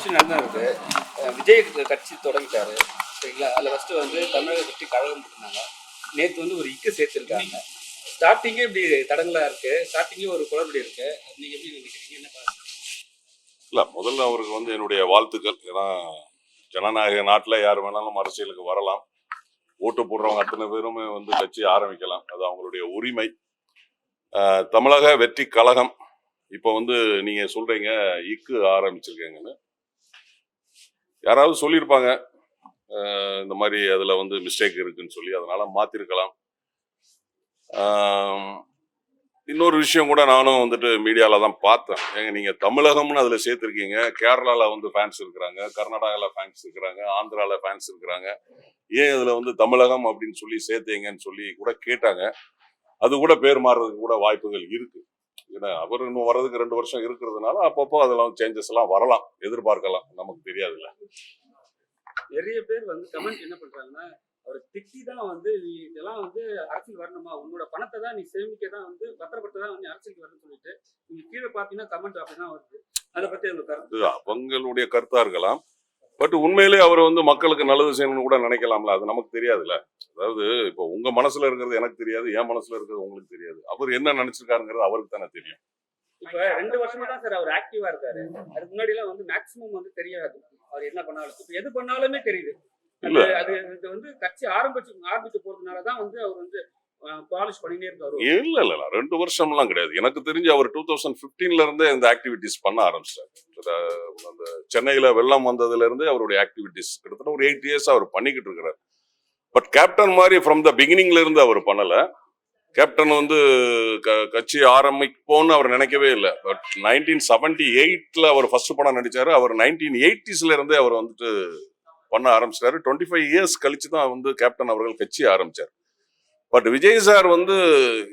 விஷயம் நடந்திருக்கு விஜய் கட்சி தொடங்கிட்டாரு. சரிங்களா? அதில் ஃபஸ்ட்டு வந்து தமிழக கட்சி கழகம் போட்டிருந்தாங்க. நேற்று வந்து ஒரு இக்கு சேர்த்துருக்காங்க. ஸ்டார்டிங்கே இப்படி தடங்களாக இருக்கு. ஸ்டார்டிங்கே ஒரு குளறுபடி இருக்கு. நீங்கள் எப்படி நினைக்கிறீங்க? என்ன இல்ல முதல்ல அவருக்கு வந்து என்னுடைய வாழ்த்துக்கள். ஏன்னா ஜனநாயக நாட்டில் யார் வேணாலும் அரசியலுக்கு வரலாம். ஓட்டு போடுறவங்க அத்தனை பேருமே வந்து கட்சி ஆரம்பிக்கலாம். அது அவங்களுடைய உரிமை. தமிழக வெற்றி கழகம். இப்போ வந்து நீங்க சொல்றீங்க இக்கு ஆரம்பிச்சிருக்கீங்கன்னு. யாராவது சொல்லியிருப்பாங்க இந்த மாதிரி அதில் வந்து மிஸ்டேக் இருக்குன்னு சொல்லி அதனால மாத்திருக்கலாம். இன்னொரு விஷயம் கூட நானும் வந்துட்டு மீடியாவில் தான் பார்த்தேன். ஏங்க நீங்க தமிழகம்னு அதில் சேர்த்துருக்கீங்க கேரளாவில் வந்து ஃபேன்ஸ் இருக்கிறாங்க கர்நாடகாவில் ஃபேன்ஸ் இருக்கிறாங்க ஆந்திரால ஃபேன்ஸ் இருக்கிறாங்க. ஏன் இதில் வந்து தமிழகம் அப்படின்னு சொல்லி சேர்த்தீங்கன்னு சொல்லி கூட கேட்டாங்க. அது கூட பேர் மாறுறதுக்கு கூட வாய்ப்புகள் இருக்குது ஏன்னா அவர் இன்னும் வர்றதுக்கு ரெண்டு வருஷம் இருக்கிறதுனால அப்பப்போ அதெல்லாம் சேஞ்சஸ் எல்லாம் வரலாம் எதிர்பார்க்கலாம். நமக்கு தெரியாதுல்ல. நிறைய பேர் வந்து கமெண்ட் என்ன பண்றாங்கன்னா அவர் திட்டி தான் வந்து நீ இதெல்லாம் வந்து அரசியல் வரணுமா? உன்னோட பணத்தை தான் நீ சேமிக்க தான் வந்து பத்திரப்பட்டு தான் வந்து அரசியலுக்கு வரணும்னு சொல்லிட்டு நீங்க கீழே பார்த்தீங்கன்னா கமெண்ட் அப்படிதான் வருது. அதை பத்தி உங்களுக்கு கருத்து? அவங்களுடைய கருத்தா இருக்கலாம். பட் உண்மையிலே அவர் வந்து மக்களுக்கு நல்லது செய்யணும்னு கூட நினைக்கலாம்ல. அது நமக்கு தெரியாதுல்ல. அதாவது இப்போ உங்க மனசுல இருக்கிறது எனக்கு தெரியாது என் மனசுல இருக்கிறது உங்களுக்கு தெரியாது. அவர் என்ன நினைச்சிருக்காருங்கிறது அவருக்கு தானே தெரியும். இப்ப ரெண்டு வருஷமா தான் சார் அவர் ஆக்டிவா இருக்காரு. அதுக்கு முன்னாடி எல்லாம் வந்து மேக்சிமம் வந்து தெரியாது. அவர் என்ன பண்ணாலும். இப்ப எது பண்ணாலுமே தெரியுது. அது இது வந்து கட்சி ஆரம்பிச்சு ஆரம்பிக்க போறதுனால தான் வந்து அவர் வந்து இல்ல இல்ல ரெண்டு வருஷம்லாம் கிடையாது. எனக்கு தெரிஞ்சு அவர் டூ தௌசண்ட் பிப்டீன்ல இருந்தே இந்த ஆக்டிவிட்டிஸ் பண்ண ஆரம்பிச்சிட்டாரு அத- அந்த சென்னையில வெள்ளம் வந்ததுல இருந்தே அவருடைய ஆக்டிவிட்டிஸ் கிட்டத்தட்ட ஒரு எயிட் இயர்ஸ் அவர் பண்ணிக்கிட்டு இருக்கிறார். பட் கேப்டன் மாதிரி ஃப்ரம் த பிகினிங்ல இருந்து அவர் பண்ணலை. கேப்டன் வந்து க- கட்சி ஆரம்பிப்போம்னு அவர் நினைக்கவே இல்லை. பட் நைன்டீன் செவன்டி எயிட்டில் அவர் ஃபர்ஸ்ட் படம் நடித்தார் அவர் நைன்டீன் எயிட்டிஸ்லேருந்தே அவர் வந்துட்டு பண்ண ஆரம்பிச்சிட்டாரு. டுவெண்ட்டி ஃபைவ் இயர்ஸ் கழிச்சு தான் வந்து கேப்டன் அவர்கள் கட்சி ஆரம்பிச்சார். பட் விஜய் சார் வந்து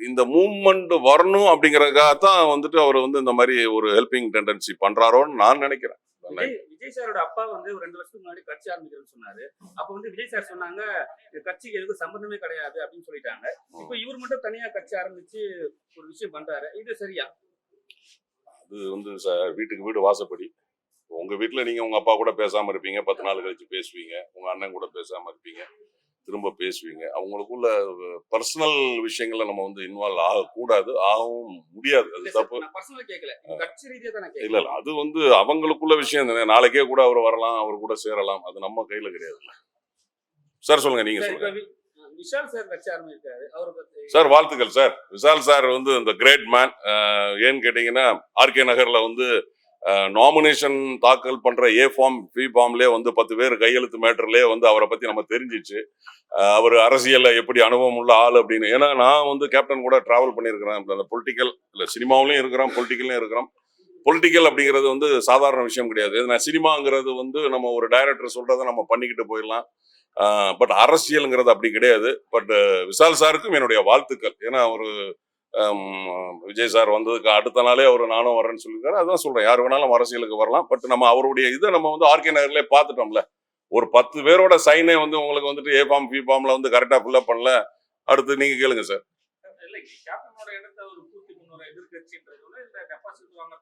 இந்த மூவ்மெண்ட் வரணும் அப்படிங்கறதுக்காக தான் வந்துட்டு அவர் வந்து இந்த மாதிரி ஒரு ஹெல்பிங் டெண்டன்சி பண்றாரோன்னு நான் நினைக்கிறேன். விஜய் சாரோட அப்பா வந்து ஒரு ரெண்டு வருஷத்துக்கு முன்னாடி கட்சி ஆரம்பிக்கிறேன்னு சொன்னாரு. அப்ப வந்து விஜய் சார் சொன்னாங்க இது கட்சிக்கு எதுக்கும் சம்பந்தமே கிடையாது அப்படின்னு சொல்லிட்டாங்க. இப்போ இவர் மட்டும் தனியா கட்சி ஆரம்பிச்சு ஒரு விஷயம் பண்றாரு. இது சரியா? அது வந்து சார் வீட்டுக்கு வீடு வாசப்படி. உங்க வீட்டுல நீங்க உங்க அப்பா கூட பேசாம இருப்பீங்க. பத்து நாள் கழிச்சு பேசுவீங்க. உங்க அண்ணன் கூட பேசாம இருப்பீங்க. திரும்ப பேசுவீங்க. அவங்களுக்குள்ள பர்சனல் விஷயங்கள்ல நம்ம வந்து இன்வால்வ் ஆகக்கூடாது ஆகவும் முடியாது. அது தப்பு. இல்ல இல்ல அது வந்து அவங்களுக்குள்ள விஷயம் தானே. நாளைக்கே கூட அவர் வரலாம் அவர் கூட சேரலாம். அது நம்ம கையில கிடையாது. சார் சொல்லுங்க நீங்க சொல்லுங்க. சார் சார் வாழ்த்துக்கள் சார் விஷால் சார் வந்து இந்த கிரேட் மேன் ஏன்னு கேட்டீங்கன்னா ஆர்கே நகர்ல வந்து நாமினேஷன் தாக்கல் பண்ணுற ஏ ஃபார்ம் பி ஃபார்ம்லயே வந்து பத்து பேர் கையெழுத்து மேட்டர்லேயே வந்து அவரை பற்றி நம்ம தெரிஞ்சிச்சு. அவர் அரசியலில் எப்படி அனுபவம் உள்ள ஆள் அப்படின்னு. ஏன்னா நான் வந்து கேப்டன் கூட ட்ராவல் பண்ணியிருக்கிறேன். அந்த பொலிட்டிக்கல் இல்லை சினிமாவிலையும் இருக்கிறோம் பொலிட்டிக்கல்லையும் இருக்கிறோம். பொலிட்டிக்கல் அப்படிங்கிறது வந்து சாதாரண விஷயம் கிடையாது. நான் சினிமாங்கிறது வந்து நம்ம ஒரு டைரக்டர் சொல்றதை நம்ம பண்ணிக்கிட்டு போயிடலாம். பட் அரசியலுங்கிறது அப்படி கிடையாது. பட் விஷால் சாருக்கும் என்னுடைய வாழ்த்துக்கள். ஏன்னா ஒரு விஜய் சார் வந்ததுக்கு அடுத்த நாளே அவர் நானும் வரேன்னு சொல்லியிருக்காரு. அதான் சொல்றேன். யார் வேணாலும் அரசியலுக்கு வரலாம். பட் நம்ம அவருடைய இதை நம்ம வந்து ஆர்கே நகர்லேயே பார்த்துட்டோம்ல. ஒரு பத்து பேரோட சைனே வந்து உங்களுக்கு வந்துட்டு ஏ ஃபார்ம் பி ஃபார்ம்ல வந்து கரெக்டா ஃபில்அப் பண்ணல. அடுத்து நீங்க கேளுங்க சார்